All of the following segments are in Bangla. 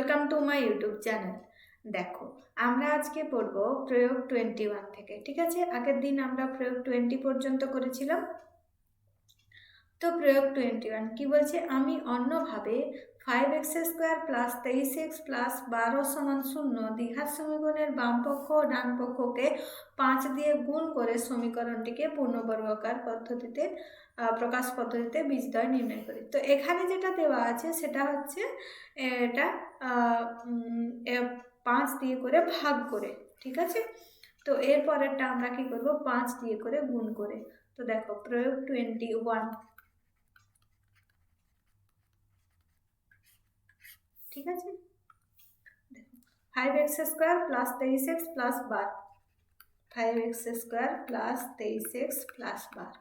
Welcome to my YouTube channel দেখো, আমরা আজকে পড়ব প্রয়োগ টোয়েন্টি ওয়ান থেকে, ঠিক আছে? আগের দিন আমরা প্রয়োগ টোয়েন্টি পর্যন্ত করেছিলাম। তো প্রয়োগ টোয়েন্টি ওয়ান কী বলছে? আমি অন্যভাবে ফাইভ এক্স স্কোয়ার প্লাস তেইশ এক্স প্লাস বারো সমান শূন্য দীঘার সমীকরণের বাম পক্ষ ও ডান পক্ষকে পাঁচ দিয়ে গুণ করে সমীকরণটিকে পূর্ণবর্গাকার পদ্ধতিতে প্রকাশ পদ্ধতিতে বীজদ্বয় নির্ণয় করি। তো এখানে যেটা দেওয়া আছে সেটা হচ্ছে এটা পাঁচ দিয়ে করে ভাগ করে, ঠিক আছে? তো এর পরেরটা আমরা কি করব? পাঁচ দিয়ে করে গুণ করে। তো দেখো প্রয়োগ টোয়েন্টি ওয়ান ঠিক আছে? ফাইভ এক্স স্কোয়ার প্লাস তেইশ এক্স প্লাস বার ফাইভ এক্স স্কোয়ার প্লাস তেইশ এক্স প্লাস বার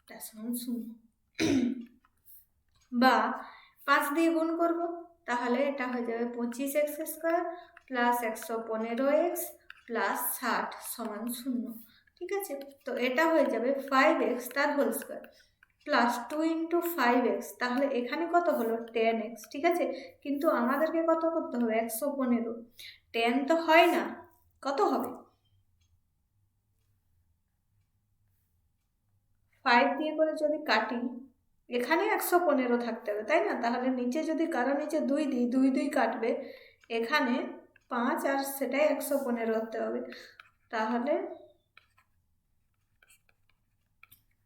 এটা সমান শূন্য বা পাঁচ দিয়ে গুণ করব, তাহলে এটা হয়ে যাবে পঁচিশ এক্স স্কোয়ার প্লাস একশো পনেরো এক্স প্লাস ষাট সমান শূন্য। ঠিক আছে? তো এটা হয়ে যাবে ফাইভ এক্স তার whole square plus two into five x তাহলে এখানে কত হলো? টেন এক্স ঠিক আছে? কিন্তু আমাদেরকে কত করতে হবে? একশো পনেরো। টেন তো হয় না, কত হবে? ফাইভ দিয়ে করে যদি কাটি, এখানে একশো পনেরো থাকতে হবে, তাই না? তাহলে নিচে যদি কারও নিচে দুই দিই, দুই দুই কাটবে, এখানে পাঁচ আর সেটাই একশো পনেরো হতে হবে। তাহলে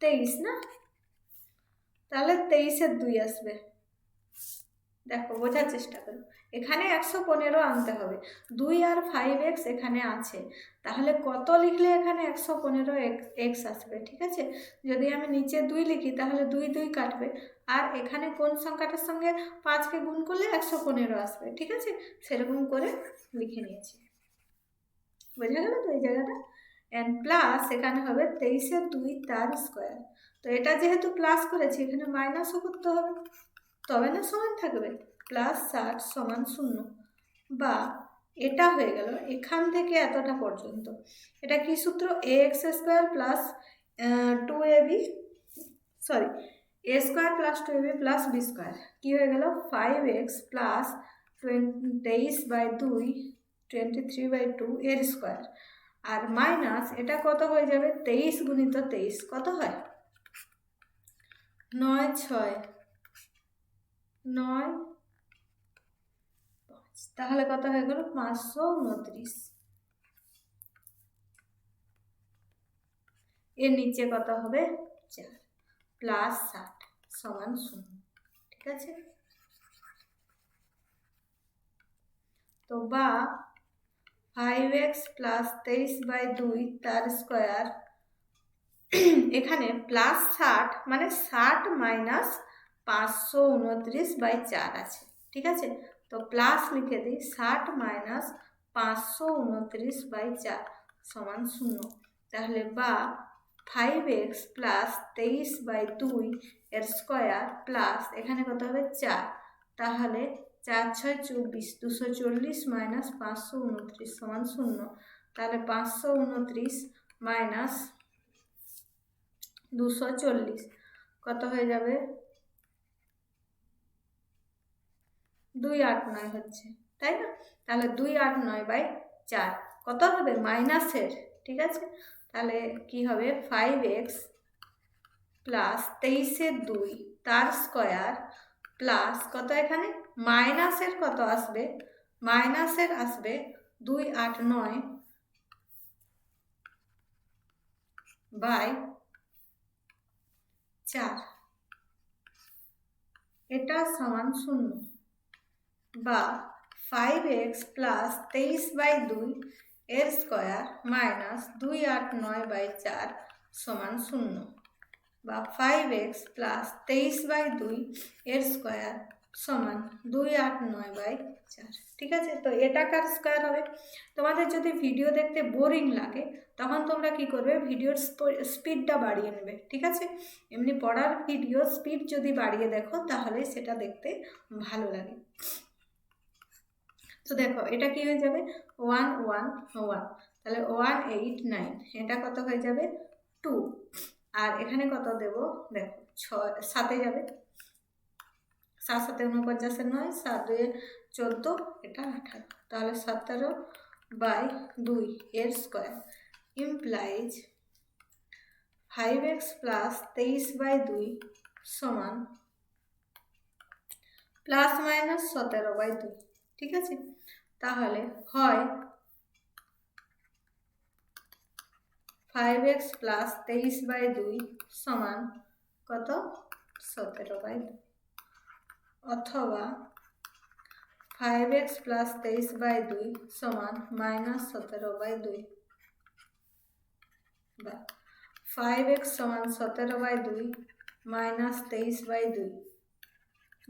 তেইশ না? তাহলে তেইশের দুই আসবে। দেখো, বোঝার চেষ্টা করো। এখানে একশো পনেরো আনতে হবে। দুই আর ফাইভ এক্স এখানে আছে। তাহলে কত লিখলে এখানে একশো পনেরো এক্স আসবে, ঠিক আছে? যদি আমি নিচে দুই লিখি, তাহলে দুই দুই কাটবে। আর এখানে কোন সংখ্যাটার সঙ্গে পাঁচকে গুণ করলে একশো পনেরো আসবে, ঠিক আছে? সেরকম করে লিখে নিয়েছি। বোঝা গেল তো এই জায়গাটা? অ্যান্ড প্লাস এখানে হবে তেইশের দুই তার স্কোয়ার তো এটা যেহেতু প্লাস করেছি, এখানে মাইনাসও করতে হবে। তবে না, সমান থাকবে। প্লাস ষাট সমান শূন্য। বা এটা হয়ে গেল এখান থেকে এতটা পর্যন্ত। এটা কি সূত্র? A x square plus two a b sorry a square plus two a b plus b square কী হয়ে গেল? ফাইভ এক্স প্লাস তেইশ বাই দুই টোয়েন্টি থ্রি বাই টু এর স্কোয়ার আর মাইনাস এটা কত হয়ে যাবে? তেইশ গুণিত তেইশ কত হয়? নয় ছয়। নয় পাঁচ। তাহলে কত হয়ে গেল? পাঁচশো উনত্রিশ। এর নিচে কত হবে? চার। প্লাস ষাট সমান শূন্য। ঠিক আছে? তো বা ফাইভ এক্স প্লাস তেইশ বাই দুই তার স্কোয়ার এখানে প্লাস ষাট মানে ষাট মাইনাস পাঁচশো উনত্রিশ বাই চার আছে, ঠিক আছে? তো প্লাস লিখে দিই, ষাট মাইনাস পাঁচশো উনত্রিশ বাই চার সমান শূন্য। তাহলে বা ফাইভ এক্স প্লাস তেইশ বাই দুই এর স্কোয়ার প্লাস এখানে কত হবে? চার। তাহলে চার ছয় চব্বিশ, দুশো চল্লিশ মাইনাস পাঁচশো উনত্রিশ সমান শূন্য। তাহলে পাঁচশো উনত্রিশ মাইনাস দুশো চল্লিশ। কত হয়ে যাবে? দুই আট নয় হচ্ছে, তাই না? তাহলে দুই আট নয় বাই চার। কত হবে? মাইনাসের, ঠিক আছে? তাহলে কি হবে? ফাইভ এক্স প্লাস তেইশের দুই, তার স্কোয়ার প্লাস কত এখানে? মাইনাসের কত আসবে? মাইনাসের আসবে দুই আট নয় বাই চার। এটা সমান শূন্য। বা ফাইভ এক্স প্লাস তেইশ বাই দুই এর স্কোয়ার মাইনাস দুই আট নয় বাই চার সমান শূন্য। বা ফাইভ এক্স প্লাস তেইশ বাই দুই এর স্কোয়ার সমান দুই আট নয় বাই চার ঠিক আছে? তো এটা কার স্কোয়ার হবে? তোমাদের যদি ভিডিও দেখতে বোরিং লাগে, তখন তোমরা কি করবে? ভিডিওর স্পিডটা বাড়িয়ে নেবে, ঠিক আছে? এমনি পড়ার ভিডিও স্পিড যদি বাড়িয়ে দেখো, তাহলে সেটা দেখতে ভালো লাগে। তো দেখো, এটা কি হয়ে যাবে? ওয়ান ওয়ান ওয়ান তাহলে ওয়ান এইট নাইন এটা কত হয়ে যাবে? টু আর এখানে কত দেব? দেখো, ছয়, সাতে যাবে। সাত সাথে নয়, সাত দুয়ে চোদ্দ, এটা আঠারো। তাহলে সতেরো বাই দুই এর square. Implies five x plus তেইশ বাই দুই সমান প্লাস মাইনাস সতেরো বাই দুই, ঠিক আছে? তাহলে হয় ফাইভ এক্স প্লাস তেইশ বাই দুই সমান কত? সতেরো বাই দুই। অথবা ফাইভ এক্স প্লাস তেইশ বাই দুই সমান মাইনাস সতেরো বাই দুই। বা ফাইভ এক্স সমান সতেরো বাই দুই মাইনাস তেইশ বাই দুই।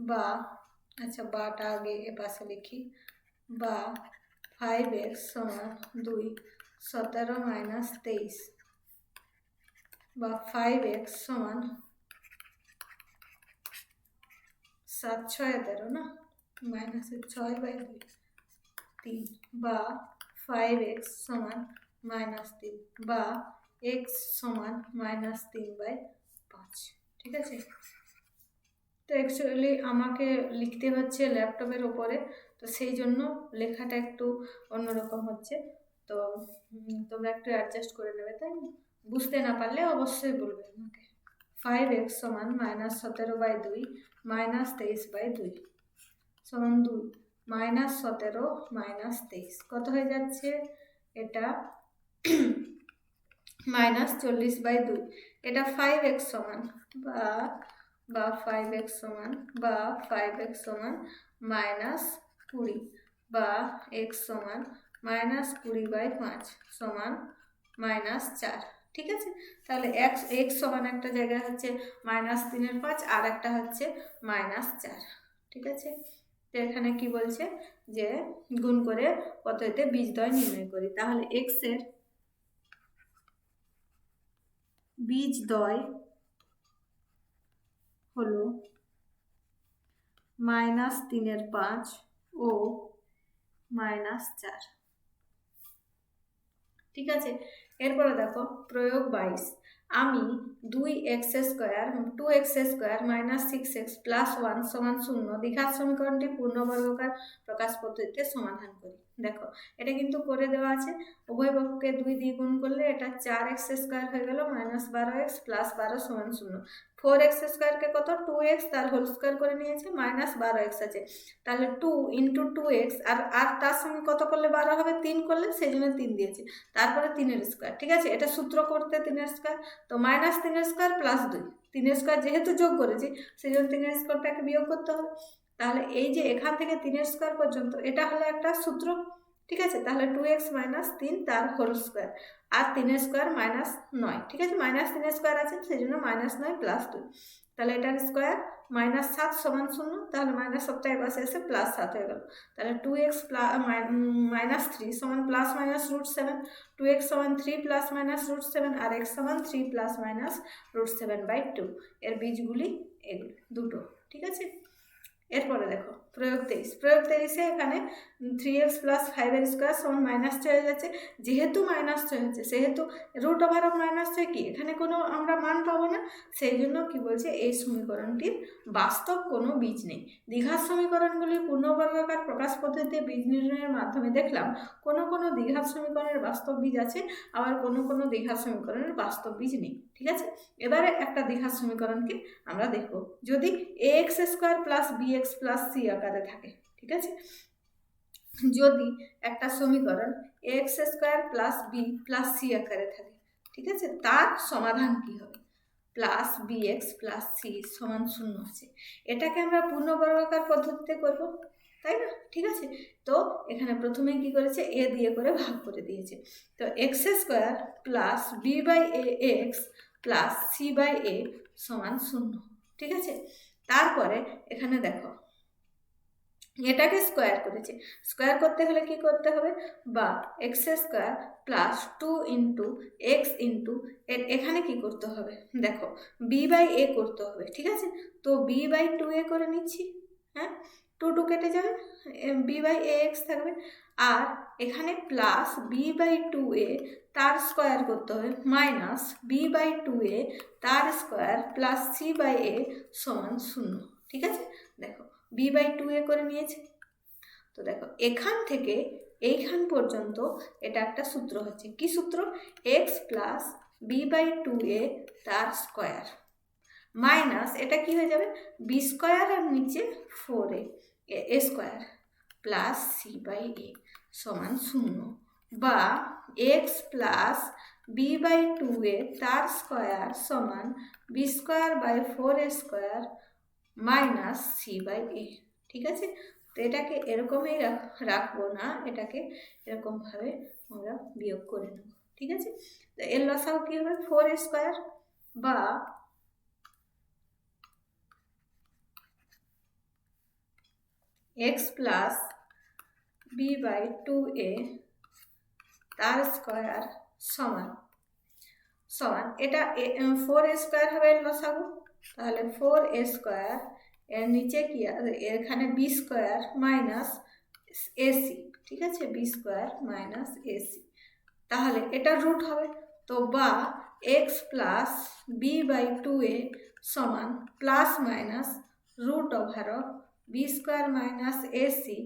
বা আচ্ছা বাটা আগে এ পাশে লিখি। বা ফাইভ এক্স সমান দুই সতেরো মাইনাস তেইশ। বা ফাইভ এক্স সমান সাত, ছয় তেরো না? মাইনাসের ছয় বাই দুই তিন। বা ফাইভ এক্স সমান মাইনাস তিন। বা এক্স সমান মাইনাস তিন বাই পাঁচ। ঠিক আছে? তো অ্যাকচুয়ালি আমাকে লিখতে হচ্ছে ল্যাপটপের ওপরে। তো সেই জন্য লেখাটা একটু অন্যরকম হচ্ছে। তো তোমরা একটু অ্যাডজাস্ট করে নেবে, তাই বুঝতে না পারলে অবশ্যই বলবে আমাকে। ফাইভ এক্স সমান মাইনাস সতেরো বাই দুই মাইনাস তেইশ বাই দুই সমান দুই মাইনাস সতেরো মাইনাস তেইশ কত হয়ে যাচ্ছে? এটা মাইনাস চল্লিশ বাই দুই এটা ফাইভ এক্স সমান, বা বা ফাইভ এক্স সমান, বা ফাইভ এক্স সমান মাইনাস কুড়ি, বা এক্স সমান মাইনাস কুড়ি বাই পাঁচ সমান মাইনাস চার। ঠিক আছে? তাহলে এক্স এক্স সমান একটা জায়গায় হচ্ছে মাইনাস তিনের পাঁচ আর একটা হচ্ছে মাইনাস চার, ঠিক আছে? তো এখানে কি বলছে? যে গুণ করে পদ্ধতিতে বীজদ্বয় নির্ণয় করি। তাহলে এক্সের বীজদ্বয় হলো মাইনাস তিনের পাঁচ ও মাইনাস চার, ঠিক আছে? এরপরে দেখো, প্রয়োগ বাইশ। আমি দুই x square, two x square minus six x plus one সমান শূন্য দীঘার সমীকরণটি পূর্ণবর্গকার প্রকাশ পদ্ধতিতে সমাধান করি। দেখো, এটা কিন্তু করে দেওয়া আছে। উভয় পক্ষকে দুই দিয়ে গুণ করলে এটা চার এক্স স্কোয়ার হয়ে গেল মাইনাস বারো এক্স প্লাস বারো সমান শূন্য। ফোর এক্স স্কোয়ারকে কত? টু এক্স তার হোল স্কোয়ার করে নিয়েছে, মাইনাস বারো এক্স আছে। তাহলে টু ইন্টু টু এক্স, আর আর তার সঙ্গে কত করলে বারো হবে? তিন করলে, সেই জন্য তিন দিয়েছে। তারপরে তিনের স্কোয়ার, ঠিক আছে? এটা সূত্র করতে তিনের স্কোয়ার, তো মাইনাস তিনের স্কোয়ার প্লাস দুই। তিনের স্কোয়ার যেহেতু যোগ করেছি, সেই জন্য তিনের স্কোয়ারটাকে বিয়োগ করতে হবে। তাহলে এই যে এখান থেকে তিনের স্কোয়ার পর্যন্ত, এটা হলো একটা সূত্র, ঠিক আছে? তাহলে টু এক্স মাইনাস তিন তার হোল স্কোয়ার আর তিনের স্কোয়ার মাইনাস নয়, ঠিক আছে? মাইনাস তিনের স্কোয়ার আছে, সেই জন্য মাইনাস নয় প্লাস দুই। তাহলে এটার স্কোয়ার মাইনাস সাত সমান শূন্য, তাহলে মাইনাস সবটা এপাশে এসে প্লাস সাত হয়ে গেল। তাহলে two X plus minus three সমান plus minus root seven two X সমান three plus minus root seven আর এক্স সমান three plus minus root seven by two এর বীজগুলি এগুলো, দুটো, ঠিক আছে? এরপরে দেখো প্রয়োগ তেইশ প্রয়োগ তেইশে এখানে থ্রি এক্স প্লাস ফাইভ ফাইভের স্কোয়ার সমান মাইনাস ছয় যাচ্ছে। যেহেতু মাইনাস ছয় হচ্ছে, সেহেতু রুট ওভার অফ মাইনাস ছয় কি? এখানে কোনো আমরা মান পাবো না। সেই জন্য কি বলছে, এই সমীকরণটির বাস্তব কোনো বীজ নেই। দীঘার সমীকরণগুলি পূর্ণবর্গাকার প্রকাশ পদ্ধতিতে বীজ নির্ণয়ের মাধ্যমে দেখলাম, কোনো কোনো দীঘার সমীকরণের বাস্তব বীজ আছে, আবার কোনো কোনো দীঘার সমীকরণের বাস্তব বীজ নেই। ঠিক আছে? এবারে একটা দীঘার সমীকরণকে আমরা দেখব। যদি A X square plus B X plus C আকারে থাকে, ঠিক আছে? যদি একটা সমীকরণ X square plus B plus C আকারে থাকে, ঠিক আছে? তার সমাধান কি হবে? Plus B X plus C সমান শূন্য আছে। এটাকে আমরা পূর্ণবর্গাকার পদ্ধতিতে করব, তাই না? ঠিক আছে? তো এখানে প্রথমে কি করেছে? এ দিয়ে করে ভাগ করে দিয়েছে। তো X square plus B by A X plus C by A সমান শূন্য, ঠিক আছে? তারপরে এখানে দেখো এটাকে স্কোয়ার করেছে। স্কোয়ার করতে হলে কি করতে হবে? বা X square plus two into X into এখানে কি করতে হবে? দেখো বি বাই এ করতে হবে, ঠিক আছে? তো বি বাই টু এ করে নিচ্ছি হ্যাঁ? টু টু কেটে যাবে বি বাই এ এক্স থাকবে। আর এখানে plus B by two A তার স্কোয়ার করতে হবে minus B by two A তার square plus C by A সমান শূন্য, ঠিক আছে? দেখো বি বাই টু এ করে নিয়েছে। তো দেখো, এখান থেকে এইখান পর্যন্ত এটা একটা সূত্র হচ্ছে কি সূত্র? X plus B by two A তার স্কোয়ার মাইনাস এটা কি হয়ে যাবে? বি স্কোয়ার আর নিচে four A. A square plus C by A সমান শূন্য। বা X plus B by two A তার স্কোয়ার সমান B square by four A square minus C by A ঠিক আছে? তো এটাকে এরকমই রাখব না, এটাকে এরকমভাবে আমরা বিয়োগ করে নেব, ঠিক আছে? তো এর লসাও কী হবে? ফোর স্কোয়ার বা X plus B by two A তার স্কোয়ার সমান সমান। এটা ফোর স্কোয়ার হবে লসাগু? তাহলে ফোর এ স্কোয়ার, এর নিচে কি এখানে বি স্কোয়ার মাইনাস এসি ঠিক আছে? বি স্কোয়ার মাইনাস এসি তাহলে এটা রুট হবে। তো বা X plus B by two A সমান plus minus root over B square minus AC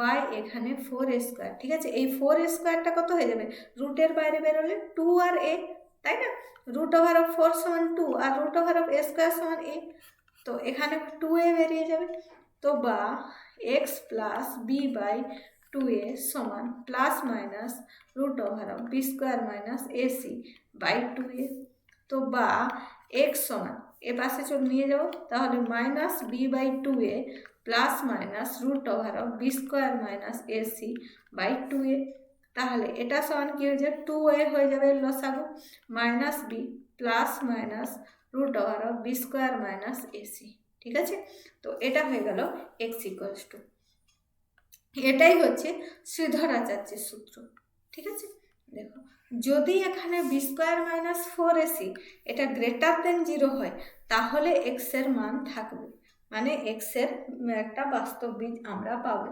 by এখানে ফোর স্কোয়ার, ঠিক আছে? এই ফোর স্কোয়ারটা কত হয়ে যাবে? রুটের বাইরে বেরোলে টু আর এ তাই না? রুট ওভার অফ ফোর সমান two R root over of A square সমান এ তো এখানে টু এ বেরিয়ে যাবে। তো বা X plus B by two A সমান plus minus root over of B square minus AC by two A তো বা এক্স সমান, এ পাশে চল নিয়ে যাও তাহলে minus B by two A plus minus root over of B square minus AC by two A তাহলে এটা সমান কী হয়ে যাবে? টু এ হয়ে যাবে লসাগু। Minus B plus minus root over of B square minus AC ঠিক আছে? তো এটা হয়ে গেল এক্স ইকুয়ালস টু এটাই হচ্ছে শ্রীধর আচার্যের সূত্র। ঠিক আছে? দেখো, যদি এখানে B square minus four AC এটা গ্রেটার দেন জিরো হয়, তাহলে এক্সের মান থাকবে। মানে এক্সের একটা বাস্তব বীজ আমরা পাবো।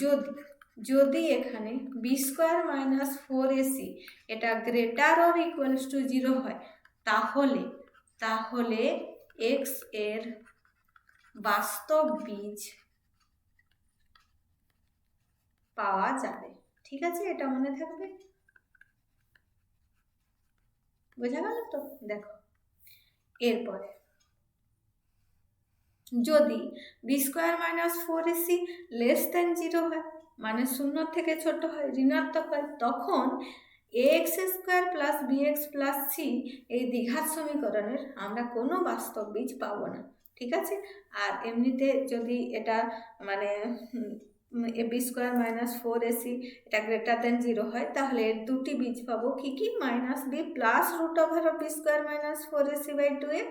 যদি যদি এখানে B square minus four AC এটা greater or equals to zero হয়, তাহলে তাহলে এক্সের বাস্তব বীজ পাওয়া যাবে। ঠিক আছে? এটা মনে থাকবে? বোঝা গেল তো? দেখো। এরপরে, যদি B square minus four AC less than zero হয় মানে শূন্য থেকে ছোট হয়, ঋণাত্মক হয়, তখন A X square plus B X plus C এই দীঘার সমীকরণের আমরা কোনো বাস্তব বীজ পাবো না, ঠিক আছে? আর এমনিতে যদি এটা মানে এ B square minus four AC এটা গ্রেটার দেন জিরো হয়, তাহলে এর দুটি বীজ পাবো কী কী? Minus B plus root over of B square minus four AC by two A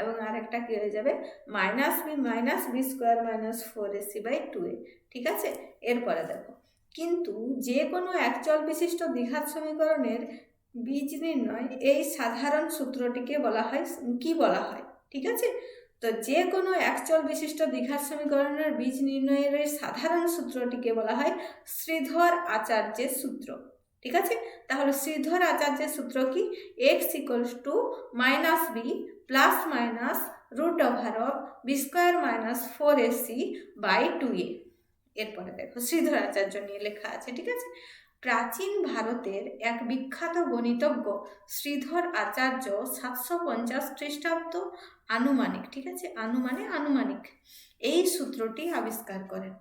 এবং আরেকটা কী হয়ে যাবে? Minus B minus B square minus four AC by two A ঠিক আছে? এরপরে দেখো, কিন্তু যে কোনো একচল বিশিষ্ট দ্বিঘাত সমীকরণের বীজ নির্ণয় এই সাধারণ সূত্রটিকে বলা হয়, কি বলা হয়? ঠিক আছে? তো যে কোনো একচল বিশিষ্ট দ্বিঘাত সমীকরণের বীজ নির্ণয়ের সাধারণ সূত্রটিকে বলা হয় শ্রীধর আচার্যের সূত্র। ঠিক আছে? তাহলে শ্রীধর আচার্যের সূত্র কি? X equals to minus B plus minus root over of B square minus four AC by two A এরপরে দেখো, শ্রীধর আচার্য নিয়ে লেখা আছে, ঠিক আছে? প্রাচীন ভারতের এক বিখ্যাত গণিতজ্ঞ শ্রীধর আচার্য সাতশো পঞ্চাশ খ্রিস্টাব্দ আনুমানিক, ঠিক আছে? আনুমানে আনুমানিক এই সূত্রটি আবিষ্কার করেন।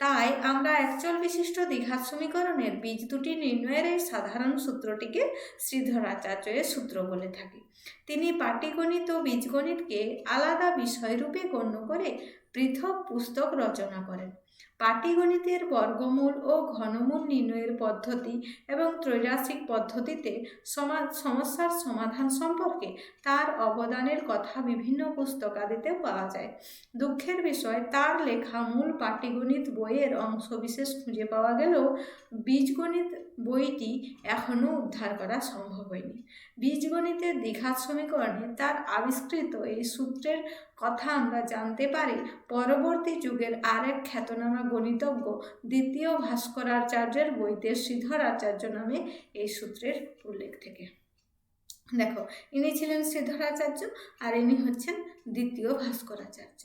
তাই আমরা একচল বিশিষ্ট দ্বিঘাত সমীকরণের বীজ দুটি নির্ণয়ের এই সাধারণ সূত্রটিকে শ্রীধর আচার্যের সূত্র বলে থাকি। তিনি পাটিগণিত ও বীজগণিতকে আলাদা বিষয়রূপে গণ্য করে পৃথক পুস্তক রচনা করেন। পাটিগণিতের বর্গমূল ও ঘনমূল নির্ণয়ের পদ্ধতি এবং ত্রৈরাসিক পদ্ধতিতে সমস্যার সমাধান সম্পর্কে তার অবদানের কথা বিভিন্ন পুস্তকাদিতে পাওয়া যায়। দুঃখের বিষয়, তার লেখা মূল পাটিগণিত বইয়ের অংশবিশেষ খুঁজে পাওয়া গেলেও বীজগণিত বইটি এখনও উদ্ধার করা সম্ভব হয়নি। বীজগণিতের দ্বিঘাত সমীকরণে তার আবিষ্কৃত এই সূত্রের কথা আমরা জানতে পারি, পরবর্তী যুগের আরেক খ্যাতনামা গণিতজ্ঞ দ্বিতীয় ভাস্করাচার্যের বইতে শ্রীধর আচার্য নামে এই সূত্রের উল্লেখ থেকে। দেখো, ইনি ছিলেন শ্রীধরাচার্য আর ইনি হচ্ছেন দ্বিতীয় ভাস্করাচার্য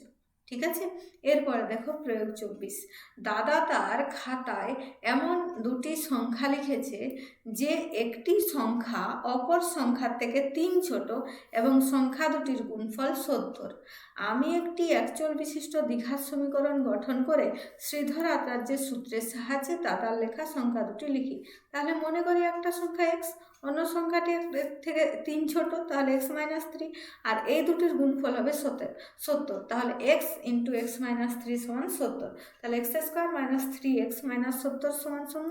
ঠিক আছে? এরপরে দেখো প্রয়োগ চব্বিশ। দাদা তার খাতায় এমন দুটি সংখ্যা লিখেছে যে একটি সংখ্যা অপর সংখ্যার থেকে তিন ছোট এবং সংখ্যা দুটির গুণফল সত্তর। আমি একটি একচল বিশিষ্ট দ্বিঘাত সমীকরণ গঠন করে শ্রীধর আচার্যের সূত্রের সাহায্যে দাদার লেখা সংখ্যা দুটি লিখি। তাহলে মনে করি একটা সংখ্যা এক্স অন্য সংখ্যাটি থেকে তিন ছোট, তাহলে এক্স মাইনাস থ্রি আর এই দুটির গুণফল হবে সত্তর সত্তর। তাহলে X into X minus three সমান সত্তর। তাহলে X square minus three X minus সত্তর সমান শূন্য।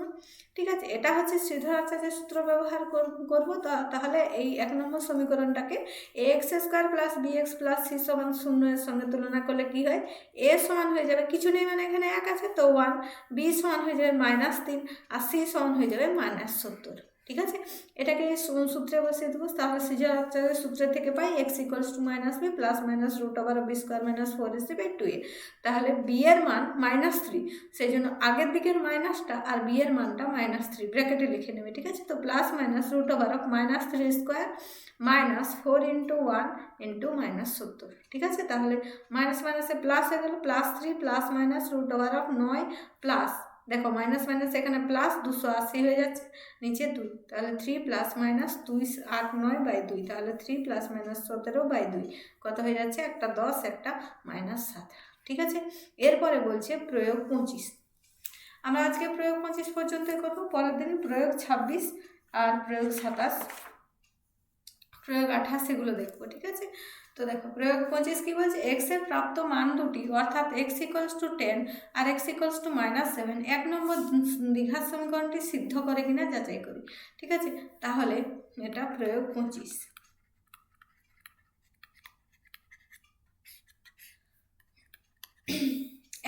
ঠিক আছে, এটা হচ্ছে শ্রীধর আচার্যের সূত্র ব্যবহার করব। তাহলে এই এক নম্বর সমীকরণটাকে A X square plus B X plus C সমান শূন্য এর সঙ্গে তুলনা করলে কি হয়? এ সমান হয়ে যাবে, কিছু নেই মানে এখানে এক আছে, তো ওয়ান বি সমান হয়ে যাবে মাইনাস তিন, আর সি সমান হয়ে যাবে মাইনাস সত্তর। ঠিক আছে? এটাকে সূত্রে বসিয়ে দেবো? তাহলে আচারের সূত্রের থেকে পাই X equals to minus B plus minus root over B square minus four S by two A তাহলে বি এর মান মাইনাস থ্রি সেই জন্য আগের দিকের মাইনাসটা আর বি এর মানটা মাইনাস থ্রি ব্র্যাকেটে লিখে নেবে, ঠিক আছে? তো plus minus root over of minus three square minus four into one into minus সত্তর। ঠিক আছে? তাহলে মাইনাস মাইনাসে প্লাস হয়ে গেল plus three plus minus root over of নয় প্লাস দেখো মাইনাস মাইনাস এখানে প্লাস দুশো আশি হয়ে যাচ্ছে, নিচে দুই। তাহলে থ্রি প্লাস মাইনাস দুই, আট, নয় বাই দুই। তাহলে থ্রি প্লাস মাইনাস সতেরো বাই দুই। কত হয়ে যাচ্ছে? একটা দশ, একটা মাইনাস সাত। ঠিক আছে? এরপরে বলছে প্রয়োগ পঁচিশ। আমরা আজকে প্রয়োগ পঁচিশ পর্যন্ত করব, পরের দিন প্রয়োগ ছাব্বিশ আর প্রয়োগ সাতাশ। প্রয়োগ আঠাশ এগুলো দেখব, ঠিক আছে? তো দেখো, প্রয়োগ পঁচিশ কী বলছে? এক্সের প্রাপ্ত মান দুটি, অর্থাৎ x equals to ten R X equals to minus seven এক নম্বর দীঘার সমীকরণটি সিদ্ধ করে কিনা যাচাই করি, ঠিক আছে? তাহলে এটা প্রয়োগ পঁচিশ।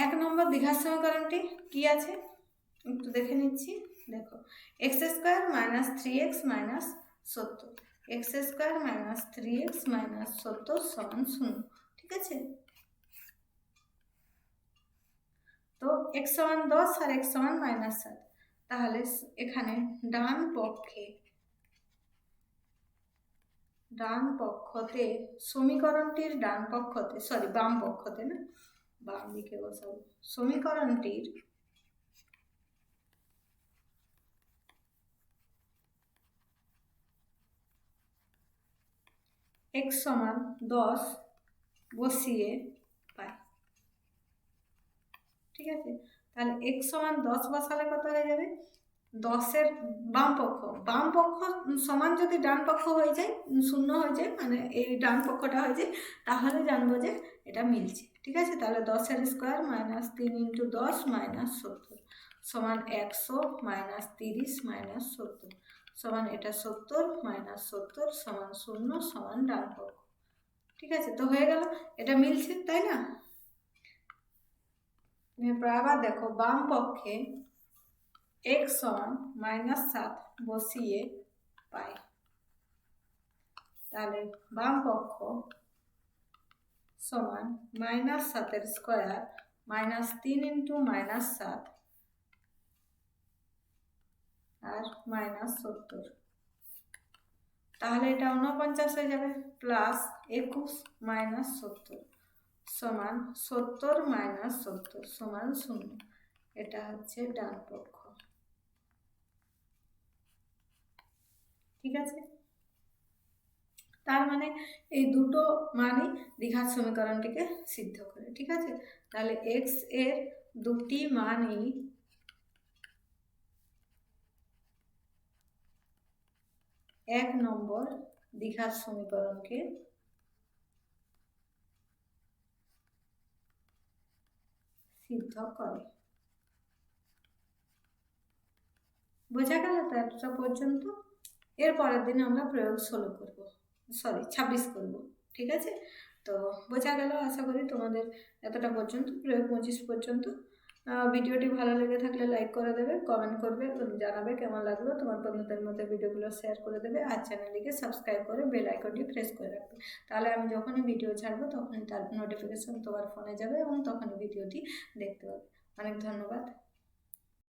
এক নম্বর দীঘার সমীকরণটি কি আছে? একটু দেখে নিচ্ছি, দেখো X square minus three X minus সত্তর। X square minus three X minus সত্তর সমান শূন্য, ঠিক আছে? তো এক্স সমান দশ আর এক্স সমান মাইনাস সাত, তাহলে এখানে ডান পক্ষে, ডান পক্ষতে সমীকরণটির ডান পক্ষতে সরি বাম পক্ষতে না? বাম দিকে বসাবো। সমীকরণটির এক্স সমান দশ বসিয়ে পাই। ঠিক আছে? তাহলে এক্স সমান দশ বসালে কত হয়ে যাবে? দশের বাম পক্ষ। বাম পক্ষ সমান যদি ডান পক্ষ হয়ে যায়, শূন্য হয়ে যায় মানে এই ডান পক্ষটা হয়ে যায়, তাহলে জানব যে এটা মিলছে। ঠিক আছে? তাহলে দশের স্কোয়ার মাইনাস তিন ইন্টু দশ মাইনাস সত্তর। সমান একশো মাইনাস তিরিশ মাইনাস সত্তর। সমান এটা সত্তর মাইনাস সত্তর সমান শূন্য সমান ডান পক্ষ ঠিক আছে, তো হয়ে গেল। এটা মিলছে, তাই না? আবার দেখো, বাম পক্ষে এক সমান মাইনাস সাত বসিয়ে পাই। তাহলে বাম পক্ষ সমান মাইনাস সাতের স্কোয়ার মাইনাস তিন ইন্টু মাইনাস সাত আর মাইনাস সত্তর। তাহলে এটা উনপঞ্চাশ হয়ে যাবে প্লাস একুশ মাইনাস সত্তর সমান সত্তর মাইনাস সত্তর সমান শূন্য। এটা হচ্ছে ডান পক্ষ। ঠিক আছে? তার মানে এই দুটো মানই দীঘার সমীকরণটিকে সিদ্ধ করে। ঠিক আছে? তাহলে এক্সের দুটি মানই এক নম্বর দীঘার সমীকরণকে। সিদ্ধ করে। বোঝা গেল তো একটা পর্যন্ত? এর পরের দিন আমরা প্রয়োগ ষোলো করব। সরি ছাব্বিশ করব। ঠিক আছে? তো বোঝা গেল, আশা করি তোমাদের এতটা পর্যন্ত, প্রয়োগ পঁচিশ পর্যন্ত। ভিডিওটি ভালো লেগে থাকলে লাইক করে দেবে কমেন্ট করবে জানাবে কেমন লাগল, তোমার বন্ধুদের মধ্যে ভিডিওগুলো শেয়ার করে দেবে আর চ্যানেলটিকে সাবস্ক্রাইব করে বেল আইকনটি প্রেস করে রাখবে। তাহলে আমি যখনই ভিডিও ছাড়বো তখনই তার নোটিফিকেশন তোমার ফোনে যাবে এবং তখনই ভিডিওটি দেখতে পাবে। অনেক ধন্যবাদ।